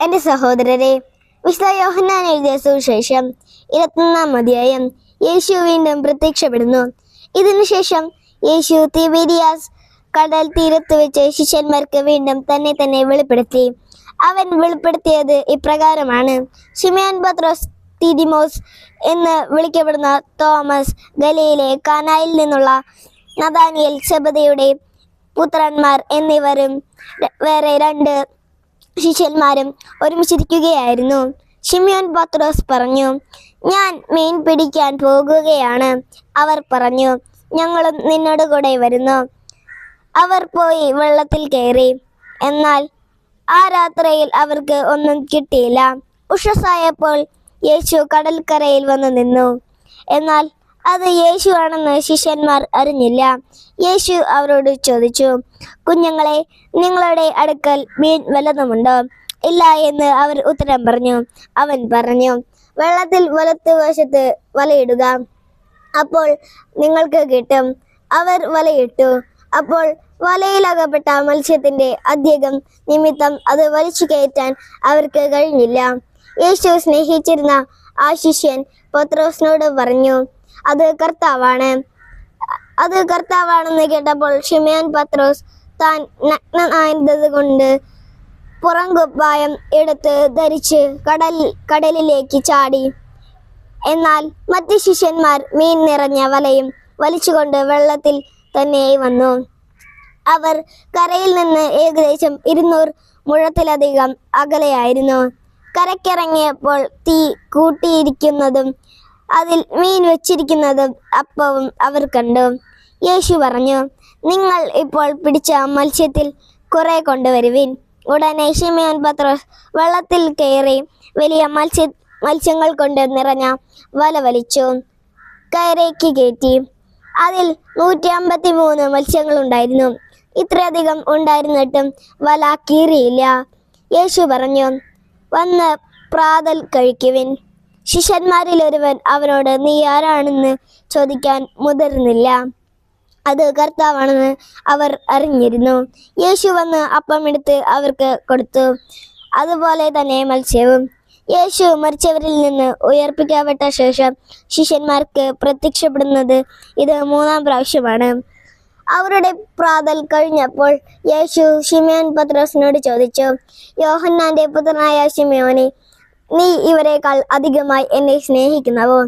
എന്റെ സഹോദരരെ വിശുദ്ധ യോഹന്നാൻ എഴുതിയ സുവിശേഷം ഇരുപത്തൊന്നാം അധ്യായം യേശു വീണ്ടും പ്രത്യക്ഷപ്പെടുന്നു. ഇതിനുശേഷം യേശു തിബേരിയാസ് കടൽ തീരത്ത് വെച്ച് ശിഷ്യന്മാർക്ക് വീണ്ടും തന്നെ തന്നെ വെളിപ്പെടുത്തി. അവൻ വെളിപ്പെടുത്തിയത് ഇപ്രകാരമാണ്. ഷിമിയാൻ പത്രോസ് തിദിമോസ് എന്ന് വിളിക്കപ്പെടുന്ന തോമസ് ഗലയിലെ കാനായിൽ നിന്നുള്ള നദാനിയൽ സെബദയുടെ പുത്രന്മാർ എന്നിവരും വേറെ രണ്ട് ശിഷ്യന്മാരും ഒരുമിച്ചിരിക്കുകയായിരുന്നു. ഷിമിയോൻ പത്രോസ് പറഞ്ഞു ഞാൻ മീൻ പിടിക്കാൻ പോകുകയാണ് അവർ പറഞ്ഞു ഞങ്ങളും നിന്നോട് കൂടെ വരുന്നു. അവർ പോയി വെള്ളത്തിൽ കയറി. എന്നാൽ ആ രാത്രിയിൽ അവർക്ക് ഒന്നും കിട്ടിയില്ല. ഉഷസായപ്പോൾ യേശു കടൽക്കരയിൽ വന്നു നിന്നു. എന്നാൽ അത് യേശുവാണെന്ന് ശിഷ്യന്മാർ അറിഞ്ഞില്ല. യേശു അവരോട് ചോദിച്ചു കുഞ്ഞുങ്ങളെ നിങ്ങളുടെ അടുക്കൽ മീൻ വല്ലതുമുണ്ടോ? ഇല്ല എന്ന് അവർ ഉത്തരം പറഞ്ഞു. അവൻ പറഞ്ഞു വെള്ളത്തിൽ വലത്ത് വശത്ത് വലയിടുക. അപ്പോൾ നിങ്ങൾക്ക് കിട്ടും. അവർ വലയിട്ടു. അപ്പോൾ വലയിലകപ്പെട്ട മത്സ്യത്തിന്റെ അധികം നിമിത്തം അത് വലിച്ചു കയറ്റാൻ അവർക്ക് കഴിഞ്ഞില്ല. യേശു സ്നേഹിച്ചിരുന്ന ആ ശിഷ്യൻ പത്രോസിനോട് പറഞ്ഞു അത് കർത്താവാണ്. അത് കർത്താവാണെന്ന് കേട്ടപ്പോൾ ഷിമയാൻ പത്രോസ് താൻ നഗ്നനായത് കൊണ്ട് പുറങ്കുപ്പായം എടുത്ത് ധരിച്ച് കടൽ കടലിലേക്ക് ചാടി. എന്നാൽ മറ്റ് ശിഷ്യന്മാർ മീൻ നിറഞ്ഞ വലയും വലിച്ചുകൊണ്ട് വെള്ളത്തിൽ തന്നെ വന്നു. അവർ കരയിൽ നിന്ന് ഏകദേശം ഇരുന്നൂറ് മുഴത്തിലധികം അകലെയായിരുന്നു. കരക്കിറങ്ങിയപ്പോൾ തീ കൂട്ടിയിരിക്കുന്നതും അതിൽ മീൻ വെച്ചിരിക്കുന്നതും അപ്പവും അവർ കണ്ടു. യേശു പറഞ്ഞു നിങ്ങൾ ഇപ്പോൾ പിടിച്ച മത്സ്യത്തിൽ കുറെ കൊണ്ടുവരുവിൻ. ഉടനെ ഷിമയോൻ പത്ര വെള്ളത്തിൽ കയറി വലിയ മത്സ്യ മത്സ്യങ്ങൾ കൊണ്ട് നിറഞ്ഞ വല വലിച്ചു. കയറേക്ക് കയറ്റി. അതിൽ നൂറ്റി അമ്പത്തി മൂന്ന് മത്സ്യങ്ങൾ ഉണ്ടായിരുന്നു. ഇത്രയധികം ഉണ്ടായിരുന്നിട്ടും വല കീറിയില്ല. യേശു പറഞ്ഞു വന്ന് പ്രാതൽ കഴിക്കുവിൻ. ശിഷ്യന്മാരിൽ ഒരുവൻ അവനോട് നീ ആരാണെന്ന് ചോദിക്കാൻ മുതിർന്നില്ല. അത് കർത്താവാണെന്ന് അവർ അറിഞ്ഞിരുന്നു. യേശു വന്ന് അപ്പമെടുത്ത് അവർക്ക് കൊടുത്തു. അതുപോലെ തന്നെ മത്സ്യവും. യേശു മരിച്ചവരിൽ നിന്ന് ഉയർപ്പിക്കപ്പെട്ട ശേഷം ശിഷ്യന്മാർക്ക് പ്രത്യക്ഷപ്പെടുന്നത് ഇത് മൂന്നാം പ്രാവശ്യമാണ്. അവരുടെ പ്രാതൽ കഴിഞ്ഞപ്പോൾ യേശു ഷിമയോൻ പത്രോസിനോട് ചോദിച്ചു യോഹന്നാന്റെ പുത്രനായ ഷിമയോനെ നീ ഇവരെക്കാൾ അധികമായി എന്നെ സ്നേഹിക്കുന്നവോ?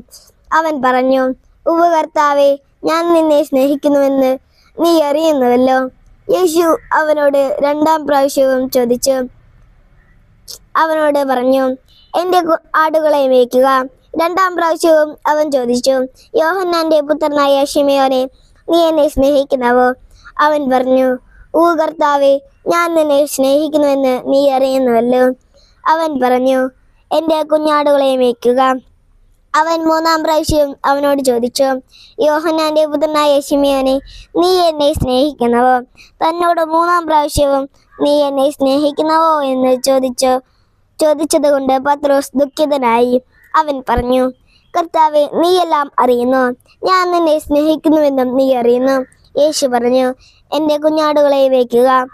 അവൻ പറഞ്ഞു ഉപകർത്താവെ ഞാൻ നിന്നെ സ്നേഹിക്കുന്നുവെന്ന് നീ അറിയുന്നുവല്ലോ? യേശു അവനോട് രണ്ടാം പ്രാവശ്യവും ചോദിച്ചു. അവനോട് പറഞ്ഞു എന്റെ ആടുകളെ മേയ്ക്കുക. രണ്ടാം പ്രാവശ്യവും അവൻ ചോദിച്ചു യോഹന്നാന്റെ പുത്രനായ ഷിമയോനെ നീ എന്നെ സ്നേഹിക്കുന്നവോ? അവൻ പറഞ്ഞു ഊ കർത്താവെ ഞാൻ നിന്നെ സ്നേഹിക്കുന്നുവെന്ന് നീ അറിയുന്നുവല്ലോ. അവൻ പറഞ്ഞു എന്റെ കുഞ്ഞാടുകളെ മേയ്ക്കുക. അവൻ മൂന്നാം പ്രാവശ്യം അവനോട് ചോദിച്ചു യോഹനാന്റെ പുത്രനായ ഷിമിയോനെ നീ എന്നെ സ്നേഹിക്കുന്നവോ? തന്നോട് മൂന്നാം പ്രാവശ്യവും നീ എന്നെ സ്നേഹിക്കുന്നവോ? എന്ന് ചോദിച്ചു. ചോദിച്ചതുകൊണ്ട് പത്രോസ് ദുഃഖിതനായി അവൻ പറഞ്ഞു കർത്താവെ നീയെല്ലാം അറിയുന്നു. ഞാൻ നിന്നെ സ്നേഹിക്കുന്നുവെന്നും നീ അറിയുന്നു. യേശു പറഞ്ഞു എന്റെ കുഞ്ഞാടുകളെ വയ്ക്കുക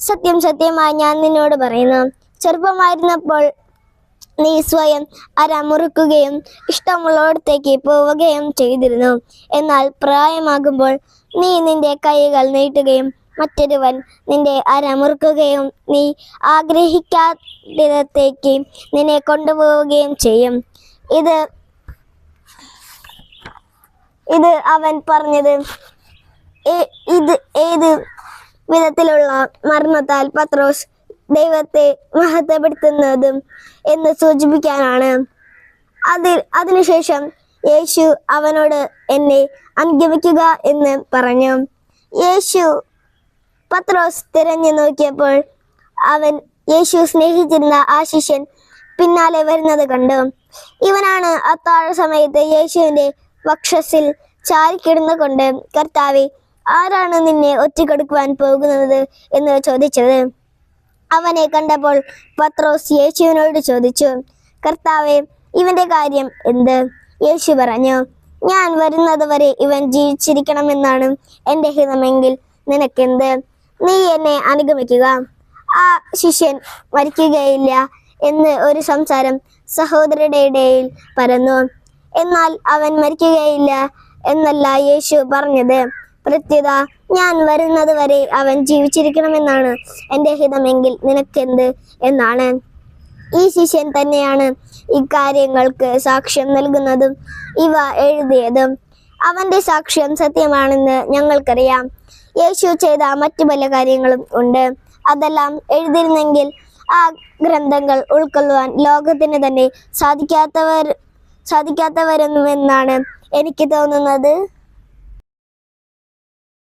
സത്യം സത്യമായി ഞാൻ നിന്നോട് പറയുന്നു. ചെറുപ്പമായിരുന്നപ്പോൾ നീ സ്വയം അര മുറുക്കുകയും ഇഷ്ടമുള്ളിടത്തേക്ക് പോവുകയും ചെയ്തിരുന്നു. എന്നാൽ പ്രായമാകുമ്പോൾ നീ നിന്റെ കൈകൾ നീട്ടുകയും മറ്റൊരുവൻ നിന്റെ അര മുറുക്കുകയും നീ ആഗ്രഹിക്കാത്തിടത്തേക്ക് നിന്നെ കൊണ്ടുപോവുകയും ചെയ്യും. ഇത് ഇത് അവൻ പറഞ്ഞത്. ഇത് ഏത് വിധത്തിലുള്ള മർമ്മത്താൽ പത്രോസ്? ദൈവത്തെ മഹത്വപ്പെടുത്തുന്നതും എന്ന് സൂചിപ്പിക്കാനാണ്. അതിൽ അതിനുശേഷം യേശു അവനോട് എന്നെ അനുഗമിക്കുക എന്ന് പറഞ്ഞു. യേശു പത്രോസ് തിരഞ്ഞു നോക്കിയപ്പോൾ അവൻ യേശു സ്നേഹിച്ചിരുന്ന ആ ശിഷ്യൻ പിന്നാലെ വരുന്നത് കണ്ടു. ഇവനാണ് അത്താഴ സമയത്ത് യേശുവിന്റെ വക്ഷസിൽ ചാരിക്കിടന്നുകൊണ്ട് കർത്താവെ ആരാണ് നിന്നെ ഒറ്റക്കെടുക്കുവാൻ പോകുന്നത്? എന്ന് ചോദിച്ചത്. അവനെ കണ്ടപ്പോൾ പത്രോസ് യേശുവിനോട് ചോദിച്ചു കർത്താവെ ഇവന്റെ കാര്യം എന്ത്? യേശു പറഞ്ഞു ഞാൻ വരുന്നത് വരെ ഇവൻ ജീവിച്ചിരിക്കണമെന്നാണ് എന്റെ ഹിതമെങ്കിൽ നിനക്കെന്ത്? നീ എന്നെ അനുഗമിക്കുക. ആ ശിഷ്യൻ മരിക്കുകയില്ല എന്ന് ഒരു സംസാരം സഹോദരരുടെ ഇടയിൽ പരന്നു. എന്നാൽ അവൻ മരിക്കുകയില്ല എന്നല്ല യേശു പറഞ്ഞത്. പ്രത്യുത ഞാൻ വരുന്നത് വരെ അവൻ ജീവിച്ചിരിക്കണമെന്നാണ് എന്റെ ഹിതമെങ്കിൽ നിനക്കെന്ത് എന്നാണ്. ഈ ശിഷ്യൻ തന്നെയാണ് ഇക്കാര്യങ്ങൾക്ക് സാക്ഷ്യം നൽകുന്നതും ഇവ എഴുതിയതും. അവന്റെ സാക്ഷ്യം സത്യമാണെന്ന് ഞങ്ങൾക്കറിയാം. യേശു ചെയ്ത മറ്റു പല കാര്യങ്ങളും ഉണ്ട്. അതെല്ലാം എഴുതിയിരുന്നെങ്കിൽ ആ ഗ്രന്ഥങ്ങൾ ഉൾക്കൊള്ളുവാൻ ലോകത്തിന് തന്നെ സാധിക്കാത്തവർ സാധിക്കാത്തവരൊന്നുമെന്നാണ് എനിക്ക് തോന്നുന്നത്.